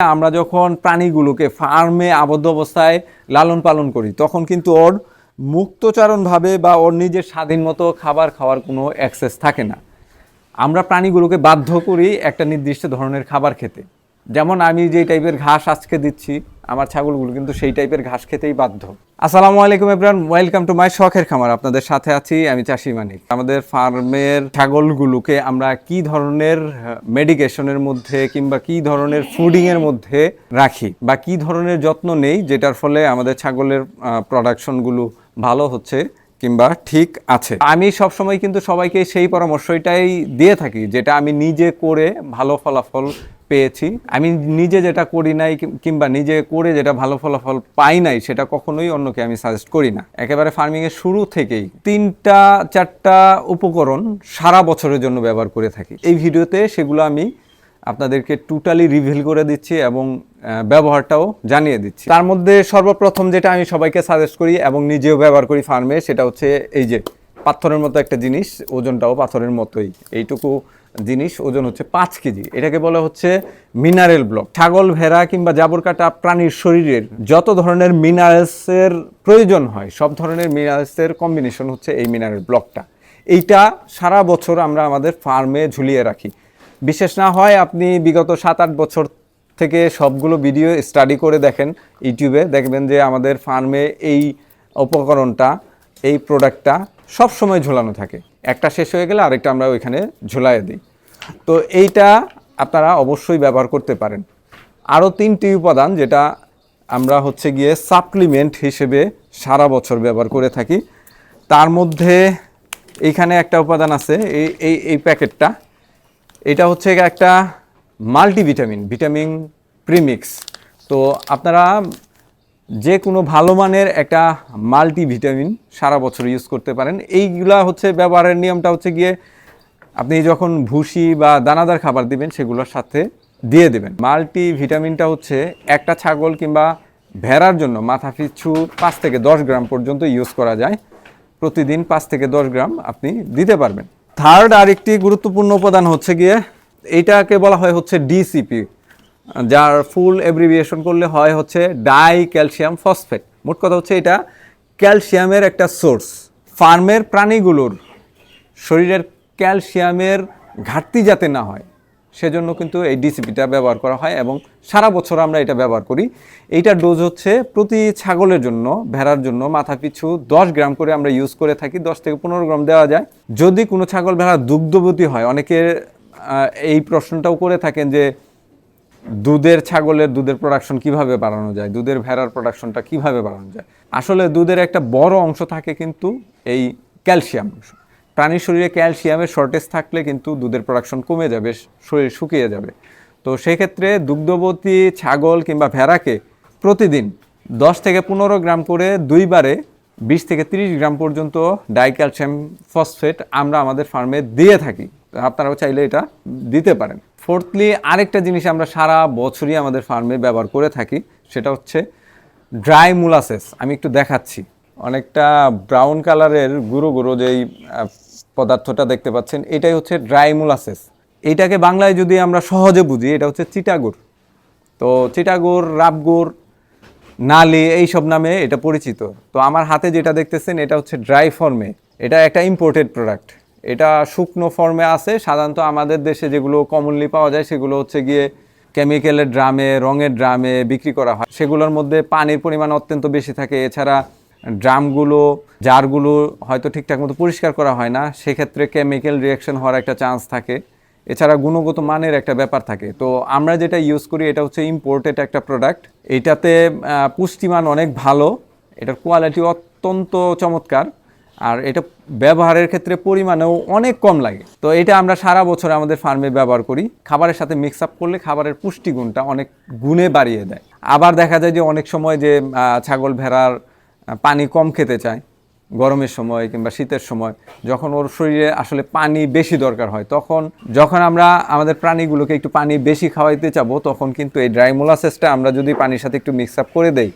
আমরা যখন প্রাণীগুলোকে ফার্মে আবদ্ধ অবস্থায় লালন পালন করি, তখন কিন্তু ওর মুক্তচারণভাবে বা ওর নিজের স্বাধীন মতো খাবার খাওয়ার কোনো অ্যাক্সেস থাকে না। আমরা প্রাণীগুলোকে বাধ্য করি একটা নির্দিষ্ট ধরনের খাবার খেতে। যেমন আমি যেই টাইপের ঘাস আজকে দিচ্ছি, আমার ছাগলগুলো কিন্তু সেই টাইপের ঘাস খেতেই বাধ্য। আসসালামু আলাইকুম এভরান ওয়েলকাম টু মাই শখের খামার। আপনাদের সাথে আছি আমি চাষি মানিক। আমাদের ফার্মের ছাগলগুলোকে আমরা কি ধরনের মেডিকেশনের মধ্যে কিংবা কি ধরনের ফুডিংয়ের মধ্যে রাখি বা কি ধরনের যত্ন নেই, যেটার ফলে আমাদের ছাগলের প্রোডাকশনগুলো ভালো হচ্ছে কিংবা ঠিক আছে। আমি সবসময় কিন্তু সবাইকে সেই পরামর্শটাই দিয়ে থাকি, যেটা আমি নিজে করে ভালো ফলাফল পেয়েছি। আমি নিজে যেটা করি নাই কিংবা নিজে করে যেটা ভালো ফলাফল পাই নাই, সেটা কখনোই অন্যকে আমি সাজেস্ট করি না। একেবারে ফার্মিং এর শুরু থেকেই তিনটা, চারটা উপকরণ সারা বছরের জন্য ব্যবহার করে থাকি। এই ভিডিওতে সেগুলো আমি আপনাদেরকে টোটালি রিভিল করে দিচ্ছি এবং ব্যবহারটাও জানিয়ে দিচ্ছি। তার মধ্যে সর্বপ্রথম যেটা আমি সবাইকে সাজেস্ট করি এবং নিজেও ব্যবহার করি ফার্মে সেটা হচ্ছে এই যে পাথরের মতো একটা জিনিস, ওজনটাও পাথরের মতোই। এইটুকু জিনিস, ওজন হচ্ছে পাঁচ কেজি। এটাকে বলা হচ্ছে মিনারেল ব্লক ছাগল, ভেড়া কিংবা জাবর কাটা প্রাণীর শরীরের যত ধরনের মিনারেলসের প্রয়োজন হয়, সব ধরনের মিনারেলসের কম্বিনেশন হচ্ছে এই মিনারেল ব্লকটা এইটা সারা বছর আমরা আমাদের ফার্মে ঝুলিয়ে রাখি। বিশেষ না হয় আপনি বিগত সাত আট বছর থেকে সবগুলো ভিডিও স্টাডি করে দেখেন ইউটিউবে, দেখবেন যে আমাদের ফার্মে এই উপকরণটা, এই প্রোডাক্টটা সব সময় ঝোলানো থাকে। একটা শেষ হয়ে গেলে আরেকটা আমরা ওইখানে ঝুলাইয়ে দিই। তো এইটা আপনারা অবশ্যই ব্যবহার করতে পারেন। আরও তিনটি উপাদান যেটা আমরা হচ্ছে গিয়ে সাপ্লিমেন্ট হিসেবে সারা বছর ব্যবহার করে থাকি। তার মধ্যে এইখানে একটা উপাদান আছে এই এই প্যাকেটটা। এটা হচ্ছে একটা মাল্টিভিটামিন, ভিটামিন প্রিমিক্স। তো আপনারা যে কোনো ভালো মানের একটা মাল্টিভিটামিন সারা বছর ইউজ করতে পারেন। এইগুলা হচ্ছে ব্যবহারের নিয়মটা হচ্ছে গিয়ে আপনি যখন ভুসি বা দানাদার খাবার দিবেন, সেগুলোর সাথে দিয়ে দেবেন। মাল্টি ভিটামিনটা হচ্ছে একটা ছাগল কিংবা ভেড়ার জন্য মাথা পিছু পাঁচ থেকে দশ গ্রাম পর্যন্ত ইউজ করা যায়। প্রতিদিন পাঁচ থেকে দশ গ্রাম আপনি দিতে পারবেন। থার্ড আরেকটি গুরুত্বপূর্ণ উপাদান হচ্ছে গিয়ে এইটাকে বলা হয় হচ্ছে ডিসিপি যার ফুল এব্রিভিয়েশন করলে হয় হচ্ছে ডাই ক্যালসিয়াম ফসফেট মোট কথা হচ্ছে এটা ক্যালসিয়ামের একটা সোর্স। ফার্মের প্রাণীগুলোর শরীরের ক্যালসিয়ামের ঘাটতি যাতে না হয় সেজন্য কিন্তু এই ডিসিপিটা ব্যবহার করা হয় এবং সারা বছর আমরা এটা ব্যবহার করি। এইটার ডোজ হচ্ছে প্রতি ছাগলের জন্য, ভেড়ার জন্য মাথা পিছু দশ গ্রাম করে আমরা ইউজ করে থাকি, দশ থেকে পনেরো গ্রাম দেওয়া যায়। যদি কোনো ছাগল, ভেড়া দুগ্ধবতী হয়, অনেকে এই প্রশ্নটাও করে থাকেন যে দুধের ছাগলের দুধের প্রোডাকশন কীভাবে বাড়ানো যায়, দুধের ভেড়ার প্রোডাকশনটা কীভাবে বাড়ানো যায়। আসলে দুধের একটা বড় অংশ থাকে কিন্তু এই ক্যালসিয়াম প্রাণীর শরীরে ক্যালসিয়ামের শর্টেজ থাকলে কিন্তু দুধের প্রোডাকশন কমে যাবে, শরীর শুকিয়ে যাবে। তো সেক্ষেত্রে দুগ্ধবতী ছাগল কিংবা ভেড়াকে প্রতিদিন দশ থেকে পনেরো গ্রাম করে দুইবারে বিশ থেকে তিরিশ গ্রাম পর্যন্ত ডাইক্যালসিয়াম ফসফেট আমরা আমাদের ফার্মে দিয়ে থাকি। আপনারাও চাইলে এটা দিতে পারেন। ফোর্থলি আরেকটা জিনিস আমরা সারা বছরই আমাদের ফার্মে ব্যবহার করে থাকি, সেটা হচ্ছে ড্রাই মুলাসেস আমি একটু দেখাচ্ছি। অনেকটা ব্রাউন কালারের গুঁড়ো গুঁড়ো যেই পদার্থটা দেখতে পাচ্ছেন, এটাই হচ্ছে ড্রাই মুলাসেস। এইটাকে বাংলায় যদি আমরা সহজে বুঝি, এটা হচ্ছে চিটাগুড় তো চিটাগুড় রাবগুড় নালি, এইসব নামে এটা পরিচিত। তো আমার হাতে যেটা দেখতেছেন, এটা হচ্ছে ড্রাই ফর্মে। এটা একটা ইম্পোর্টেড প্রোডাক্ট এটা শুকনো ফর্মে আছে, সাধারণত আমাদের দেশে যেগুলো কমনলি পাওয়া যায়, সেগুলো হচ্ছে গিয়ে কেমিক্যালের ড্রামে, রঙের ড্রামে বিক্রি করা হয়। সেগুলোর মধ্যে পানির পরিমাণ অত্যন্ত বেশি থাকে। এছাড়া ড্রামগুলো, জারগুলো হয়তো ঠিকঠাক মতো পরিষ্কার করা হয় না, সেক্ষেত্রে কেমিক্যাল রিয়াকশন হওয়ার একটা চান্স থাকে। এছাড়া গুণগত মানের একটা ব্যাপার থাকে। তো আমরা যেটা ইউজ করি, এটা হচ্ছে ইম্পোর্টেড একটা প্রোডাক্ট এটাতে পুষ্টিমান অনেক ভালো। এটার কোয়ালিটি অত্যন্ত চমৎকার। আর এটা ব্যবহারের ক্ষেত্রে পরিমাণেও অনেক কম লাগে। তো এটা আমরা সারা বছর আমাদের ফার্মে ব্যবহার করি। খাবারের সাথে মিক্স আপ করলে খাবারের পুষ্টিগুণটা অনেক গুণে বাড়িয়ে দেয়। আবার দেখা যায় যে অনেক সময় যে ছাগল ভেড়ার পানি কম খেতে চায়, গরমের সময় কিংবা শীতের সময়, যখন ওর শরীরে আসলে পানি বেশি দরকার হয়, তখন যখন আমরা আমাদের প্রাণীগুলোকে একটু পানি বেশি খাওয়াইতে চাবো, তখন কিন্তু এই ড্রাই মোলাসেসটা আমরা যদি পানির সাথে একটু মিক্স আপ করে দেই,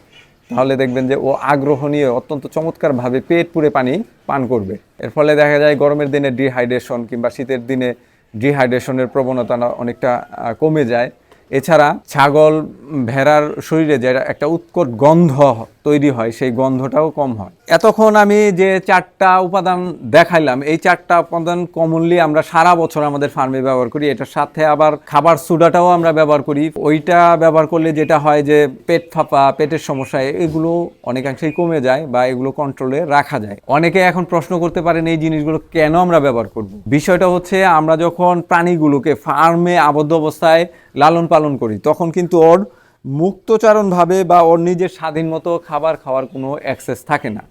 তাহলে দেখবেন যে ও আগ্রহ নিয়ে অত্যন্ত চমৎকারভাবে পেট পুরে পানি পান করবে। এর ফলে দেখা যায় গরমের দিনে ডিহাইড্রেশন কিংবা শীতের দিনে ডিহাইড্রেশনের প্রবণতা অনেকটা কমে যায়। এছাড়া ছাগল ভেড়ার শরীরে যে একটা উৎকট গন্ধ তৈরি হয়, সেই গন্ধটাও কম হয়। এতক্ষণ আমি যে চারটা উপাদান দেখাইলাম, এই চারটা উপাদান কমনলি আমরা সারা বছর আমাদের ফার্মে ব্যবহার করি। এটার সাথে আবার খাবার সুডাটাও আমরা ব্যবহার করি। ওইটা ব্যবহার করলে যেটা হয় যে পেট ফাঁপা, পেটের সমস্যা, এগুলো অনেকাংশেই কমে যায় বা এগুলো কন্ট্রোলে রাখা যায়। অনেকে এখন প্রশ্ন করতে পারেন, এই জিনিসগুলো কেন আমরা ব্যবহার করব? বিষয়টা হচ্ছে, আমরা যখন প্রাণীগুলোকে ফার্মে আবদ্ধ অবস্থায় লালন পালন করি, তখন কিন্তু ওর মুক্তচারণভাবে বা ওর নিজের স্বাধীন মতো খাবার খাওয়ার কোনো অ্যাক্সেস থাকে না।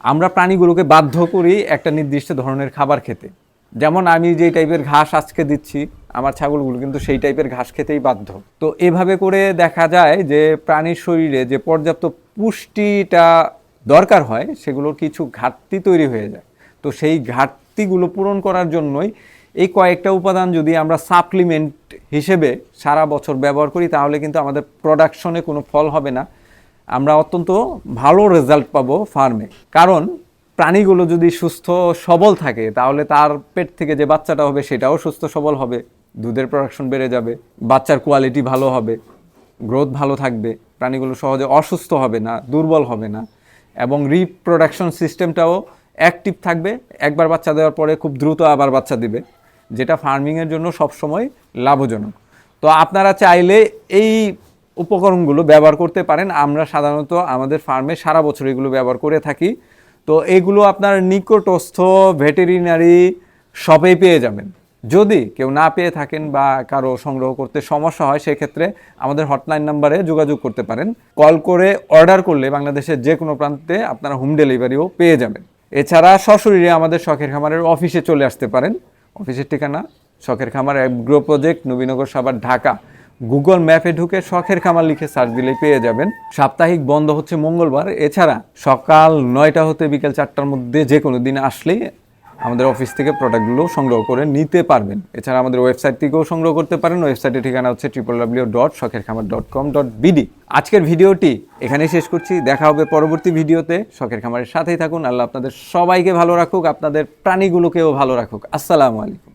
আমরা প্রাণীগুলোকে বাধ্য করি একটা নির্দিষ্ট ধরনের খাবার খেতে। যেমন আমি যে টাইপের ঘাস আজকে দিচ্ছি, আমার ছাগলগুলো কিন্তু সেই টাইপের ঘাস খেতেই বাধ্য। তো এভাবে করে দেখা যায় যে প্রাণীর শরীরে যে পর্যাপ্ত পুষ্টিটা দরকার হয়, সেগুলোর কিছু ঘাটতি তৈরি হয়ে যায়। তো সেই ঘাটতিগুলো পূরণ করার জন্যই এই কয়েকটা উপাদান যদি আমরা সাপ্লিমেন্ট হিসেবে সারা বছর ব্যবহার করি, তাহলে কিন্তু আমাদের প্রোডাকশনে কোনো ফল হবে না। আমরা অত্যন্ত ভালো রেজাল্ট পাবো ফার্মে কারণ প্রাণীগুলো যদি সুস্থ সবল থাকে, তাহলে তার পেট থেকে যে বাচ্চাটা হবে, সেটাও সুস্থ সবল হবে। দুধের প্রোডাকশন বেড়ে যাবে, বাচ্চার কোয়ালিটি ভালো হবে গ্রোথ ভালো থাকবে, প্রাণীগুলো সহজে অসুস্থ হবে না, দুর্বল হবে না, এবং রিপ্রোডাকশন সিস্টেমটাও অ্যাক্টিভ থাকবে। একবার বাচ্চা দেওয়ার পরে খুব দ্রুত আবার বাচ্চা দিবে। যেটা ফার্মিংয়ের জন্য সবসময় লাভজনক। তো আপনারা চাইলে এই উপকরণগুলো ব্যবহার করতে পারেন। আমরা সাধারণত আমাদের ফার্মে সারা বছর এগুলো ব্যবহার করে থাকি। তো এগুলো আপনার নিকটস্থ ভেটেরিনারি শপেই পেয়ে যাবেন। যদি কেউ না পেয়ে থাকেন বা কারও সংগ্রহ করতে সমস্যা হয়, সেক্ষেত্রে আমাদের হটলাইন নাম্বারে যোগাযোগ করতে পারেন। কল করে অর্ডার করলে বাংলাদেশের যে কোনো প্রান্তে আপনারা হোম ডেলিভারিও পেয়ে যাবেন। এছাড়া সশরীরে আমাদের শখের খামারের অফিসে চলে আসতে পারেন। অফিসের ঠিকানা, শখের খামার অ্যাগ্রো প্রজেক্ট, নবীনগর সাবার ঢাকা। গুগল ম্যাপে ঢুকে শখের খামার লিখে সার্চ দিলেই পেয়ে যাবেন। সাপ্তাহিক বন্ধ হচ্ছে মঙ্গলবার। এছাড়া সকাল নয়টা হতে বিকেল চারটার মধ্যে যে কোনো দিন আসলেই আমাদের অফিস থেকে প্রোডাক্টগুলো সংগ্রহ করে নিতে পারবেন। এছাড়া আমাদের ওয়েবসাইট থেকেও সংগ্রহ করতে পারেন। ওয়েবসাইটের ঠিকানা হচ্ছে ট্রিপল ডাব্লিউ ডট শখের খামার ডট কম ডট বিডি আজকের ভিডিওটি এখানেই শেষ করছি। দেখা হবে পরবর্তী ভিডিওতে। শখের খামারের সাথেই থাকুন। আল্লাহ আপনাদের সবাইকে ভালো রাখুক। আপনাদের প্রাণীগুলোকেও ভালো রাখুক। আসসালামু আলাইকুম।